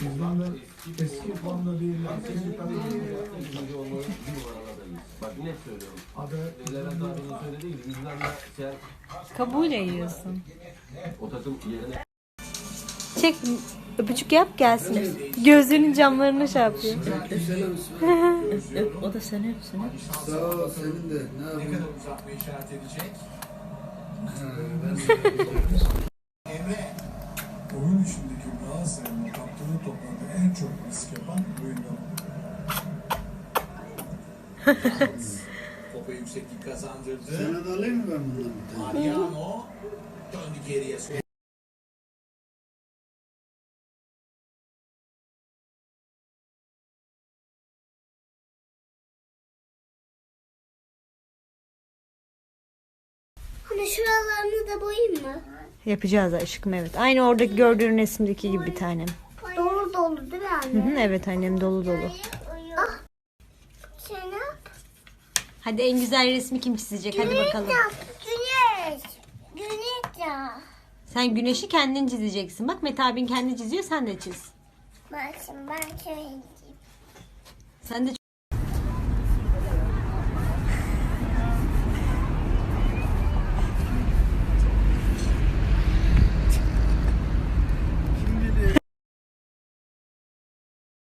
Bizden de eski formda değil. Bak net söylüyorum. Adı Levent abinin söylediği gibi bizden de sen Kabuğuyla yiyorsun. o takım yerine Çek öpücük yap gelsin. Gözlerinin camlarını şey yapıyor. Öp, o da seni öpsün. öp. Sağ ol senin de. Ne yapayım? uzatma işaret edecek. İçindeki Galatasaray'ın kaptığı toplarda en çok risk yapan oyundan. Topa yükseklik kazandırdı. Sana da alayım mı ben bundan bir tane? Mariano döndü geriye. Hani şuralarını da boyayayım mı? Yapacağız aşkım evet. Aynı oradaki gördüğün resimdeki gibi bir tanem. Dolu dolu değil mi Hı anne? hı, evet annem dolu dolu. Ah. Hadi en güzel resmi kim çizecek? Hadi bakalım. Yap, Güneş. Güneş ya. Sen güneşi kendin çizeceksin. Bak Mete abin kendi çiziyor sen de çiz. Bak şimdi ben şöyle Sen de